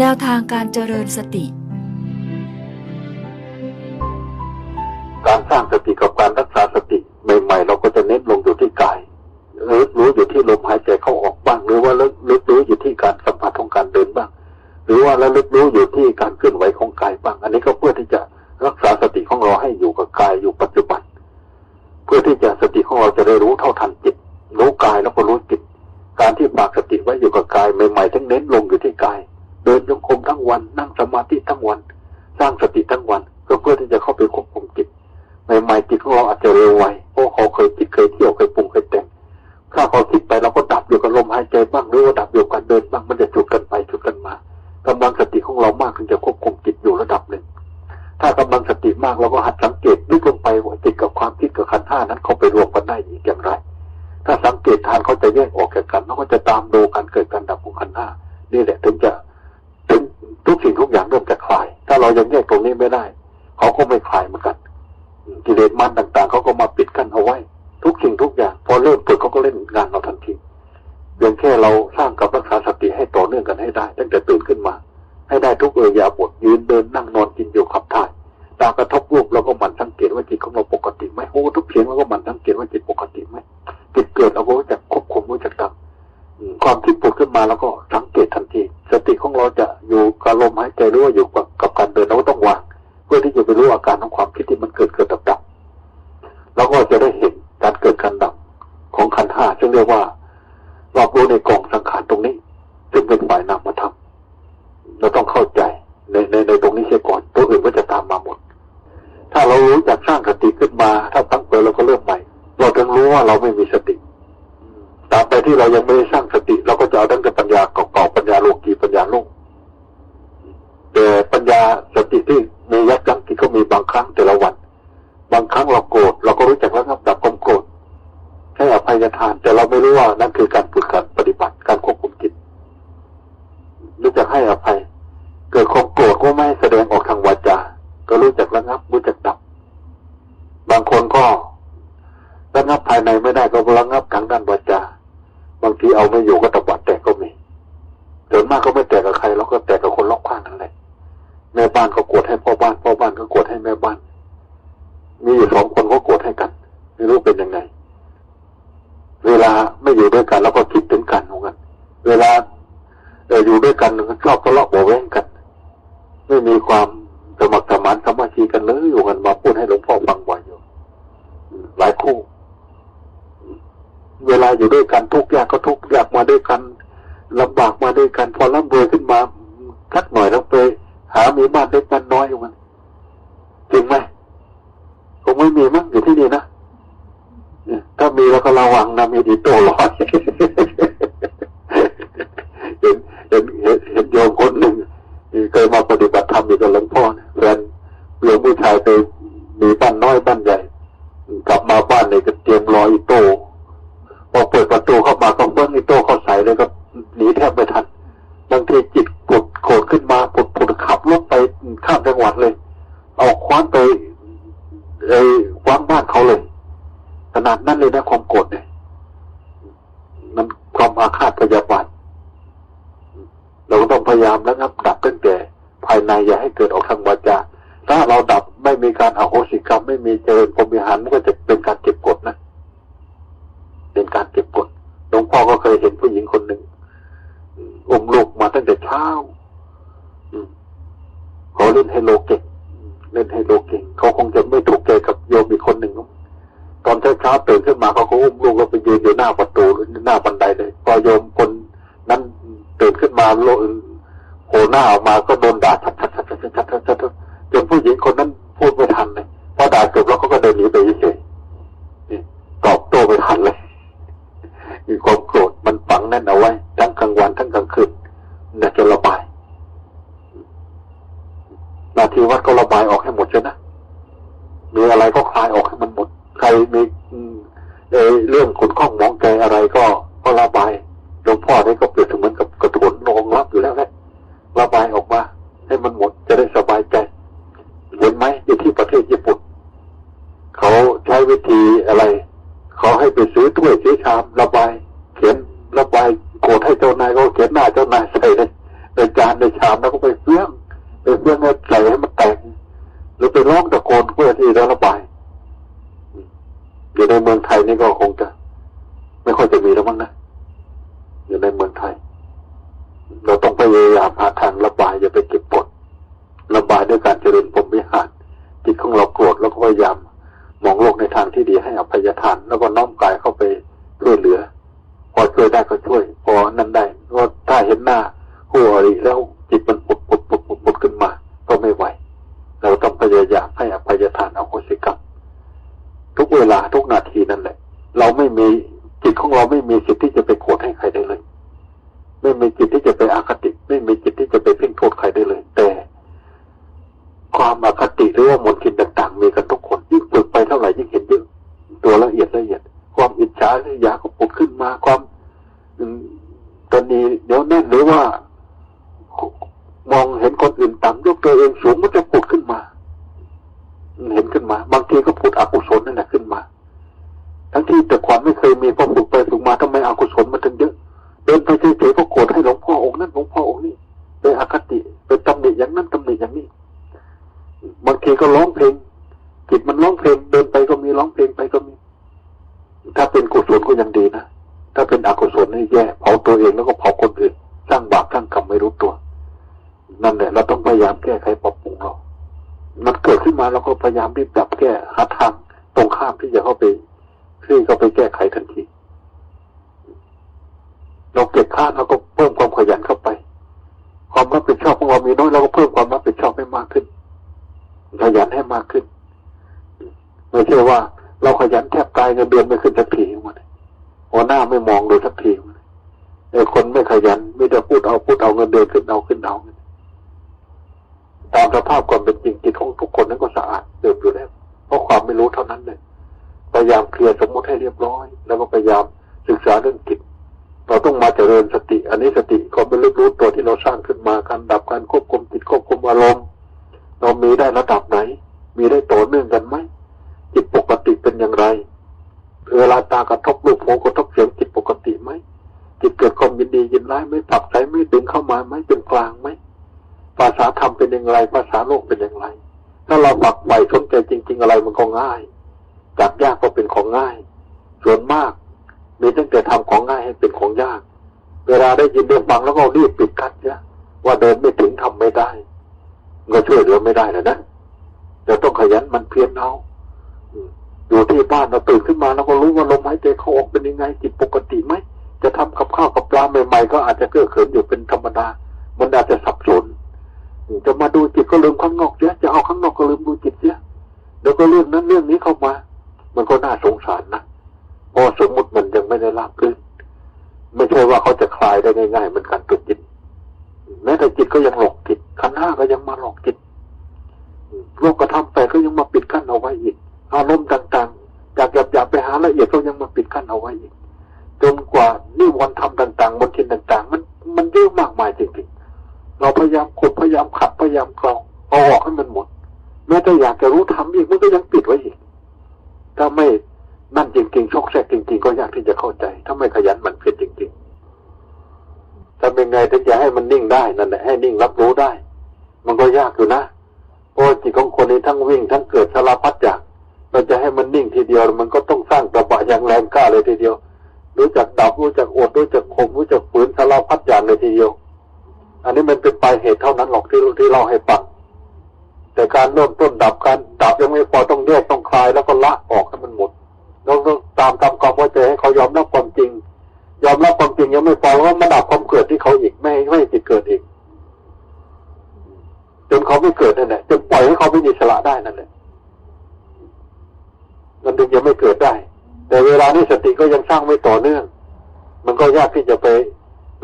แนวทางการเจริญสติ การสร้างสติกับการรักษาสติใหม่ๆ เราก็จะเน้นลงอยู่ที่กายรือรู้อยู่ที่ลมหายใจเข้าออกบ้าง หรือว่าลึกลึกรู้อยู่ที่การสัมผัสของการเดินบ้าง หรือว่าระลึกรู้อยู่ที่การเคลื่อนไหวของกายบ้าง อันนี้ก็เพื่อที่จะรักษาสติของเราให้อยู่กับกายอยู่ปัจจุบัน เพื่อที่จะสติของเราจะได้รู้เท่าทันจิตรู้กายแล้วก็รู้จิต การที่ฝากสติไว้อยู่กับกายใหม่ๆทั้งเน้นลงอยู่ที่กาย เดินจงกรมทั้งวัน นั่งสมาธิทั้งวัน สร้างสติทั้งวัน ก็เพื่อที่จะเข้าไปควบคุมจิตใหม่ๆจิตของเราอาจจะเร็วไวเพราะเขาเคยคิดเคยเที่ยวเคยปรุงเคยแต่งถ้าเขาคิดไปเราก็ดับอยู่กับลมหายใจบ้างหรือว่าดับอยู่กับเดินบ้างมันจะจุดกันไปจุดกันมากำลังสติของเรามากถึงจะควบคุมจิตอยู่ระดับหนึ่งถ้ากำลังสติมากเราก็หัดสังเกตลึกลงไปว่าจิตกับความคิดกับขันธ์ห้านั้นเขาไปรวมกันได้อีกอย่างไร ถ้าสังเกตทานเขาจะแยกออกจากกันแล้วก็จะตามดูการเกิดการดับของขันธ์ห้านี่แหละถึงจะ ทุกสิ่งทุกอย่างเริ่มจะคลาย ถ้าเรายังแยกตรงนี้ไม่ได้ เขาก็ไม่คลายเหมือนกันกิเลสมันต่างๆเขาก็มาปิดกั้นเอาไว้ ทุกสิ่งทุกอย่าง พอเริ่มเปิดเขาก็เล่นงานเราทันทีเพียงแค่เราสร้างกับรักษาสติให้ต่อเนื่องกันให้ได้ ตั้งแต่ตื่นขึ้นมา ให้ได้ทุกเอยาบทยืนเดินนั่งนอนกินอยู่ขับถ่ายตากระทบรูปเราก็หมั่นสังเกตว่าจิตของเราปกติไหมโอ้ทุกเสียงเราก็หมั่นสังเกตว่าจิตปกติไหมจิตเกิดเราก็รู้จักควบคุมรู้จักดับ ความคิดผุดขึ้นมาเราก็สังเกตทันที สติของเราจะอยู่กับลมหายใจหรือว่าอยู่กับกับการเดินเราก็ต้องวางเพื่อที่จะไปรู้อาการของความคิดที่มันเกิดเกิดดับดับเราก็จะได้เห็นการเกิดการดับของขันธ์ห้าซึ่งเรียกว่าเรารู้ในกองสังขารตรงนี้ ซึ่งเป็นฝ่ายนามธรรมเราต้องเข้าใจในในในตรงนี้เสียก่อนตัวอื่นก็จะตามมาหมด ถ้าเรารู้จักสร้างสติขึ้นมา ถ้าตั้งเปิดเราก็เริ่มใหม่ เราถึงรู้ว่าเราไม่มีสติาบใดที่เรายังไม่ได้สร้างสติ เราก็จะเอาดั้งแต่ปัญญาเก่าๆปัญญาโลกีปัญญาโลกแต่ปัญญาสติที่มียับยั้งจิก็มีบางครั้งแต่ละวัน บางครั้งเราโกรธเราก็รู้จักระงับดับความโกรธให้อภัยทาน แต่เราไม่รู้ว่านั่นคือการฝึกกา ธให้แม่บ้าน มีอยู่สองคนก็โกรธให้กันไม่รู้เป็นยังไง เวลาไม่อยู่ด้วยกัน แล้วก็คิดถึงกันเหมือนกัน เวลาเอออยู่ด้วยกันก็ชอบทะเลาะเบาแว้งกัน ไม่มีความสมัครสมานสามัคคีกันเลยอยู่กันมาพูดให้หลวงพ่อฟังบ่อยอยู่ หลายคู่ เวลาอยู่ด้วยกันทุกข์ยากก็ทุกข์ยากมาด้วยกันลำบากมาด้วยกัน พอร่ำรวยขึ้นมาสักหน่อยแล้วไปหามีบ้านเล็กบ้านน้อยอยู่มัน จริงไหมคงไม่มีมั้งอยู่ที่นี่นะถ้ามีแล้วก็ระวังนะมีดีโตร้อยเห็นเห็นเห็นเห็นโยมคนหนึ่งเคยมาปฏิบัติธรรมอยู่กับหลวงพ่อเนี่ยแฟนหลวงผู้ชายไปมีบ้านน้อยบ้านใหญ่ กลับมาบ้านเนี่ยก็เตรียมรออีโต้พอเปิดประตูเข้ามาก็เบิ้งอีโต้เข้าใส่เลยก็หนีแทบไม่ทันบางทีจิตปวดโกรธขึ้นมาปวดปวดขับรถไปข้ามจังหวัดเลย เอาคว้านไปไอ้คว้างบ้านเขาเลยขนาดนั้นเลยนะความโกรธเนี่ยมันความอาฆาตพยาบาทเราก็ต้องพยายามระงับ ดับตั้งแต่ภายในอย่าให้เกิดออกทางวาจาถ้าเราดับไม่มีการอาโหสิกรรม ไม่มีเจริญพรหมิหารมันก็จะเป็นการเก็บกดนะ เป็นการเก็บกดหลวงพ่อก็เคยเห็นผู้หญิงคนหนึ่งอุ้มลูกมาตั้งแต่เช้าอืมเขาเล่นไฮโลเก่ง เล่นไฮโลเก่งเขาคงจะไม่ถูกใจกับโยมอีกคนหนึ่งตอนเช้าๆตื่นขึ้นมาเขาก็อุ้มลูกแล้วไปยืนอยู่หน้าประตูหรือหน้าบันไดเลยพอโยมคนนั้นตื่นขึ้นมาโลโผล่หน้าออกมาก็โดนด่าชัดชัดชัจนผู้หญิงคนนั้นพูดไม่ทันเลยพอด่าจบแล้วเขาก็เดินหนีไปเฉยนี่ตอบโต้ไม่ทันเลยมีความโกรธมันฝังแน่นเอาไว้ ทั้งกลางวันทั้งกลางคืนนะจนเรา ทีวัดก็ระบายออกให้หมดใช่นะมีอะไรก็คลายออกให้มันหมด ใครมีเรื่องขนข้องมองใจอะไรก็ก็ระบายหลวงพ่อนี่ก็เปรียบเสมือนกับกระถนรองรับอยู่แล้วแหละระบายออกมา ให้มันหมดจะได้สบายใจเห็นไหมอยู่ที่ประเทศญี่ปุ่นเขาใช้วิธีอะไรเขาให้ไปซื้อถ้วยซื้อชามระบาย เขียนระบายโกรธให้เจ้านายก็เขียนหน้าเจ้านายใส่เลยในจานในชามแล้วก็ไปเฟื่อง เฟื่องให้ใส่ให้มันแตกหรือไปร้องตะโกนเพื่อที่จะระบายอยู่ในเมืองไทยนี่ก็คงจะ ไม่ค่อยจะมีแล้วมั้งนะอยู่ในเมืองไทย เราต้องพยายามหาทางระบายอย่าไปเก็บปดระบายด้วยการเจริญพรมวิหารจิตของเราโกรธแล้วก็พยายามมองโลกในทางที่ดีให้อภัยทาน แล้วก็น้อมกายเข้าไปช่วยเหลือ พอช่วยได้ก็ช่วย พอนั้นได้ก็ถ้าเห็นหน้าคู่อริแล้วจิตมันป ไม่ไหว เราต้องพยายามให้อภัยทานอาโหสิกรรมทุกเวลาทุกนาทีนั่นแหละ เราไม่มีจิตของเราไม่มีสิทธิ์ที่จะไปโกรธให้ใครได้เลย ไม่มีจิตที่จะไปอคติ ไม่มีจิตที่จะไปเพ่งโทษใครได้เลย แต่ ความอคติหรือว่ามนทินต่างๆ มีกันทุกคนยิ่งฝึกไปเท่าไหร่ยิ่งเห็นเยอะตัวละเอียดละเอียด ความอิจฉาหรือยาก็ปุดขึ้นมาความตอนนี้เดี๋ยวแน่นหรือว่า มองเห็นคนอื่นต่ำยกตัวเองสูงมันจะปุดขึ้นมา เห็นขึ้นมา บางทีก็ปุดอกุศลนั่นแหละขึ้นมา ทั้งที่แต่ก่อนไม่เคยมีพอฝึกไปฝึกมาทำไมอกุศลมันถึงเยอะเดินไปเฉยๆก็โกรธให้หลวงพ่อองค์นั้นหลวงพ่อองค์นี้ไปอคติไปตำหนิอย่างนั้นตำหนิอย่างนี้ บางทีก็ร้องเพลงจิตมันร้องเพลงเดินไปก็มีร้องเพลงไปก็มี ถ้าเป็นกุศลก็ยังดีนะถ้าเป็นอกุศลนี่แย่เผาตัวเองแล้วก็เผาคนอื่นสร้างบาปสร้างกรรมไม่รู้ตัว นั่นแหละเราต้องพยายามแก้ไขปรับปรุงเรา มันเกิดขึ้นมาเราก็พยายามรีบดับแก้หาทางตรงข้ามที่จะเข้าไปที่เข้าไปแก้ไขทันที เราเก็บค่าเราก็เพิ่มความขยันเข้าไป ความรับผิดชอบของเรามีน้อยเราก็เพิ่มความรับผิดชอบให้มากขึ้น ขยันให้มากขึ้น ไม่ใช่ว่า เราขยันแทบตายเงินเดือนไม่ขึ้นสักทีมันหัวหน้าไม่มองดูสักทีไอ้คนไม่ขยันไม่ได้พูดเอาพูดเอาเงินเดือนขึ้นเอาขึ้นเอาตามสภาพความเป็นจริงจิตของทุกคนนั้นก็สะอาดเดิมอยู่แล้วเพราะความไม่รู้เท่านั้นเลยพยายามเคลียร์สมมติให้เรียบร้อย แล้วก็พยายามศึกษาเรื่องจิตเราต้องมาเจริญสติ อันนี้สติก็เป็นรู้รู้ตัวที่เราสร้างขึ้นมาการดับการควบคุมจิตควบคุมอารมณ์เรามีได้ระดับไหน มีได้ต่อเนื่องกันไหมจิตปกติเป็นอย่างไรเวลาตากระทบรูปหูกระทบเสียงจิตปกติไหมจิตเกิดความยินดียินร้ายไม่ปักใจไม่ดึงเข้ามาไหมเป็นกลางไหม ภาษาธรรมเป็นอย่างไร ภาษาโลกเป็นอย่างไร ถ้าเราปักใฝ่สนใจจริง ๆ อะไรมันก็ง่ายจับยากก็เป็นของง่าย ส่วนมากมีตั้งแต่ทำของง่ายให้เป็นของยาก เวลาได้ยินได้ฟังแล้วก็รีบปิดกั้นเนี่ยว่าเดินไม่ถึงทำไม่ได้ก็ช่วยเหลือไม่ได้แล้วนะเราต้องขยันมันเพียรเอาอยู่ที่บ้านเราตื่นขึ้นมาเราก็รู้ว่าลมหายใจเขาออกเป็นยังไงจิตปกติไหมจะทำกับข้าวกับปลาใหม่ๆ ก็อาจจะเกื้อเขินอยู่เป็นธรรมดา มันอาจจะสับสน จะมาดูจิตก็ลืมข้างนอกเสียจะเอาข้างนอกก็ลืมดูจิตเสียเดี๋ยวก็เรื่องนั้นเรื่องนี้เข้ามา มันก็น่าสงสารนะพราะสมมุติมันยังไม่ได้รับขึ้นไม่ใช่ว่าเขาจะคลายได้ง่ายๆเหมือนกันตัวจิตแม้แต่จิตก็ยังหลอกจิตขันห้าก็ยังมาหลอกจิตโลกกระทำแปดก็ยังมาปิดกั้นเอาไว้อีกอารมณ์ต่างๆจากหยาบๆไปหาละเอียดก็ยังมาปิดกั้นเอาไว้อีกจนกว่านิวรณ์ธรรมต่างๆมนทินต่าง ๆ มันมันเยอะมากมายจริงๆ เราพยายามขุดพยายามขัดพยายามกรองเอาออกให้มันหมดแม้แต่อยากจะรู้ทำอีกมันก็ยังปิดไว้อีกถ้าไม่นั่นจริงๆชกแทรกจริง ๆ ก็ยากที่จะเข้าใจ ถ้าไม่ขยันมันเพียรจริงๆทำยังไงถึงจะให้มันนิ่งได้นั่นแหละให้นิ่งรับรู้ได้ มันก็ยากอยู่นะเพราะจิตของคนนี้ทั้งวิ่งทั้งเกิดสารพัดอย่างเราจะให้มันนิ่งทีเดียว มันก็ต้องสร้างตะบะอย่างแรงกล้าเลยทีเดียว รู้จักดับรู้จักอดรู้จัก ลายเหตุเท่านั้นหรอกที่ที่เราให้ฟังแต่การเริ่มต้นดับการดับยังไม่พอต้องแยกต้องคลายแล้วก็ละออกให้มันหมดเราต้องตามตามความเข้าใจให้เขายอมรับความจริง ยอมรับความจริงยังไม่พอแล้วมาดับความเกิดที่เขาอีกไม่ไม่จิตเกิดอีกจนเขาไม่เกิดนั่นแหละจนปล่อยให้เขาไม่มีสละได้นั่นแหละมันถึงจะไม่เกิดได้ แต่เวลานี้สติก็ยังสร้างไม่ต่อเนื่อง มันก็ยากที่จะไป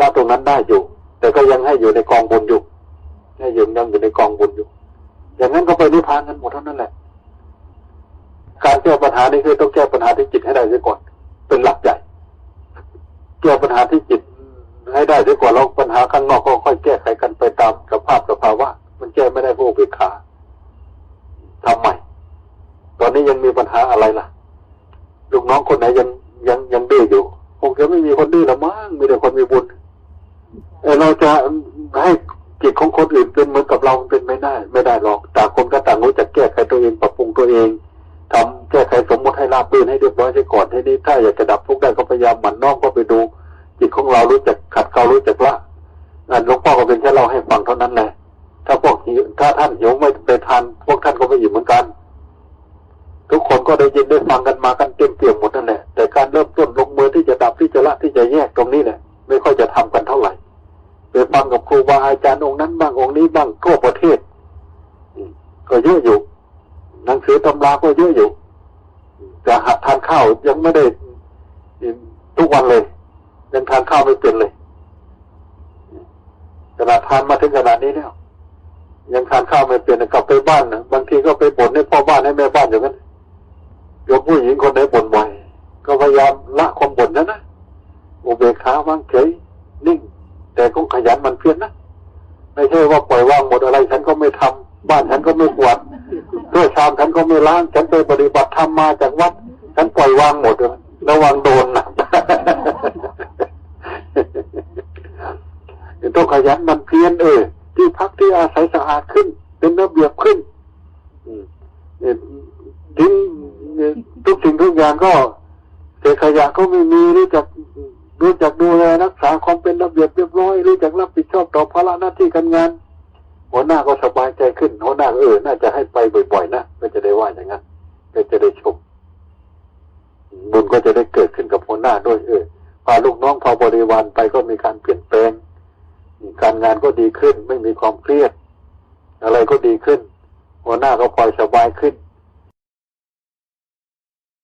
ละตรงนั้นได้อยู่ แต่ก็ยังให้อยู่ในกองบุญอยู่ให้ยังยังอยู่ในกองบุญอยู่ อย่างนั้นก็ไปนิพพานกันหมดเท่านั้นแหละ การแก้ปัญหานี้คือต้องแก้ปัญหาที่จิตให้ได้เสียก่อน เป็นหลักใหญ่แก้ปัญหาที่จิตให้ได้เสียก่อนแล้วปัญหาข้างนอกก็ค่อยแก้ไขกันไปตามสภาพสภาวะมันแก้ไม่ได้พวกเบิขาทำใหม่ ตอนนี้ยังมีปัญหาอะไรล่ะ ลูกน้องคนไหนยังยังยังดื้ออยู่ คงจะไม่มีคนดื้อละมั้งมีแต่คนมีบุญ เราจะให้จิตของคนอื่นเป็นเหมือนกับเราเป็นไม่ได้ ไม่ได้หรอกต่างคนก็ต่างรู้จักแก้ไขตัวเองปรับปรุงตัวเองทำแก้ไขสมมติให้ราบรื่นให้เรียบร้อยเสียก่อนทีนี้ถ้าอยากจะดับทุกข์ได้ก็พยายามหมั่นน้อมก็ไปดู จิตของเรารู้จักขัดเกลารู้จักละอันหลวงพ่อก็เป็นแค่เราให้ฟังเท่านั้นแหละถ้าพวกถ้าท่านหิวไม่ไปทานพวกท่านก็ไม่อิ่มเหมือนกัน ทุกคนก็ได้ยินได้ฟังกันมากันเต็มเปี่ยมหมดนั่นแหละแต่การเริ่มต้นลงมือที่จะดับที่จะละที่จะแยกตรงนี้เนี่ยไม่ค่อยจะทำกัน ไปฟังกับครูบาอาจารย์องค์นั้นบ้างองค์นี้บ้างทั่วประเทศก็เยอะอยู่ หนังสือตำราก็เยอะอยู่แต่หัดทานข้าวยังไม่ได้ทุกวันเลย ยังทานข้าวไม่เป็นเลยขนาดทานมาถึงขนาดนี้แล้วยังทานข้าวไม่เป็นกลับไปบ้านนะบางทีก็ไปบ่นให้พ่อบ้านให้แม่บ้านอย่างนั้นยกผู้หญิงคนไหนบ่นบ่อยก็พยายามละความบ่นนะนะอุเบกขาวางเฉยนิ่ง แต่ก็ขยันมันเพียรนะไม่ใช่ว่าปล่อยวางหมดอะไร ฉันก็ไม่ทำบ้านฉันก็ไม่กวาดด้วยชามฉันก็ไม่ล้างฉันไปปฏิบัติธรรมมาจากวัด ฉันปล่อยวางหมดเลยระวังโดนนะต้องขยันมันเพียรเออที่พักที่อาศัยสะอาดขึ้น เป็นระเบียบขึ้นทิ้งทุกสิ่งทุกอย่างก็เศษขยะก็ไม่มีรู้จัก รู้จักดูแลรักษาความเป็นระเบียบเรียบร้อย รู้จักรับผิดชอบต่อภาระหน้าที่การงาน หัวหน้าก็สบายใจขึ้นหัวหน้าเออน่าจะให้ไปบ่อยๆนะก็จะได้ว่าอย่างนั้นก็จะได้ชมบุญก็จะได้เกิดขึ้นกับหัวหน้าด้วยเออพาลูกน้องพาบริวารไปก็มีการเปลี่ยนแปลง การงานก็ดีขึ้น ไม่มีความเครียด อะไรก็ดีขึ้น หัวหน้าก็ปล่อยสบายขึ้น